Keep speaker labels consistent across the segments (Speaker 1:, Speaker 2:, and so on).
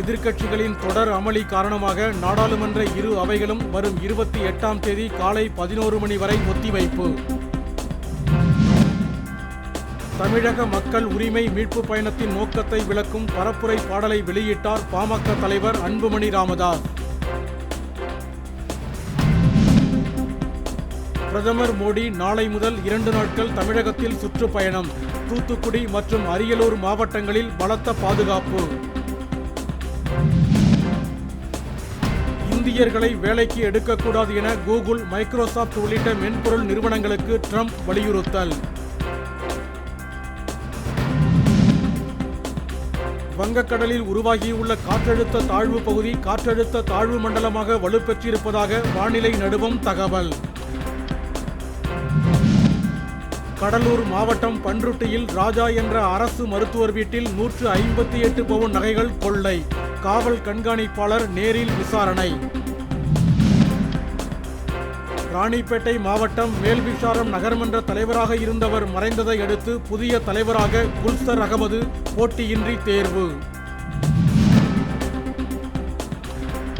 Speaker 1: எதிர்க்கட்சிகளின் தொடர் அமளி காரணமாக நாடாளுமன்ற இரு அவைகளும் வரும் இருபத்தி எட்டாம் தேதி காலை பதினோரு மணி வரை ஒத்திவைப்பு. தமிழக மக்கள் உரிமை மீட்பு பயணத்தின் நோக்கத்தை விளக்கும் பரப்புரை பாடலை வெளியிட்டார் பாமக தலைவர் அன்புமணி ராமதாஸ். பிரதமர் மோடி நாளை முதல் இரண்டு நாட்கள் தமிழகத்தில் சுற்றுப்பயணம். தூத்துக்குடி மற்றும் அரியலூர் மாவட்டங்களில் பலத்த பாதுகாப்பு. இந்தியர்களை வேலைக்கு எடுக்கக்கூடாது என கூகுள் மைக்ரோசாப்ட் உள்ளிட்ட மென்பொருள் நிறுவனங்களுக்கு ட்ரம்ப் வலியுறுத்தல். வங்கக்கடலில் உருவாகியுள்ள காற்றழுத்த தாழ்வு பகுதி காற்றழுத்த தாழ்வு மண்டலமாக வலுப்பெற்றிருப்பதாக வானிலை நடுவம் தகவல். கடலூர் மாவட்டம் பன்ருட்டியில் ராஜா என்ற அரசு மருத்துவர் வீட்டில் நூற்று ஐம்பத்தி எட்டு பவுன் நகைகள் கொள்ளை. காவல் கண்காணிப்பாளர் நேரில் விசாரணை. ராணிப்பேட்டை மாவட்டம் மேல்விசாரம் நகர்மன்ற தலைவராக இருந்தவர் மறைந்ததை அடுத்து புதிய தலைவராக குல்சர் அகமது போட்டியின்றி தேர்வு.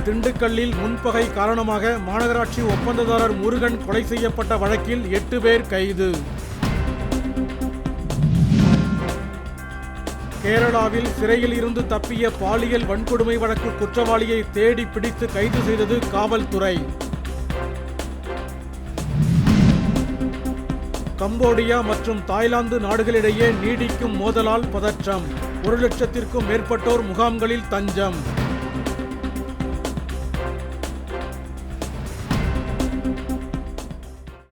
Speaker 1: திண்டுக்கல்லில் முன்பகை காரணமாக மாநகராட்சி ஒப்பந்ததாரர் முருகன் கொலை செய்யப்பட்ட வழக்கில் எட்டு பேர் கைது. கேரளாவில் சிறையில் இருந்து தப்பிய பாலியல் வன்கொடுமை வழக்கு குற்றவாளியை தேடி பிடித்து கைது செய்தது காவல்துறை. கம்போடியா மற்றும் தாய்லாந்து நாடுகளிடையே நீடிக்கும் மோதலால் பதற்றம். ஒரு லட்சத்திற்கும் மேற்பட்டோர் முகாம்களில் தஞ்சம்.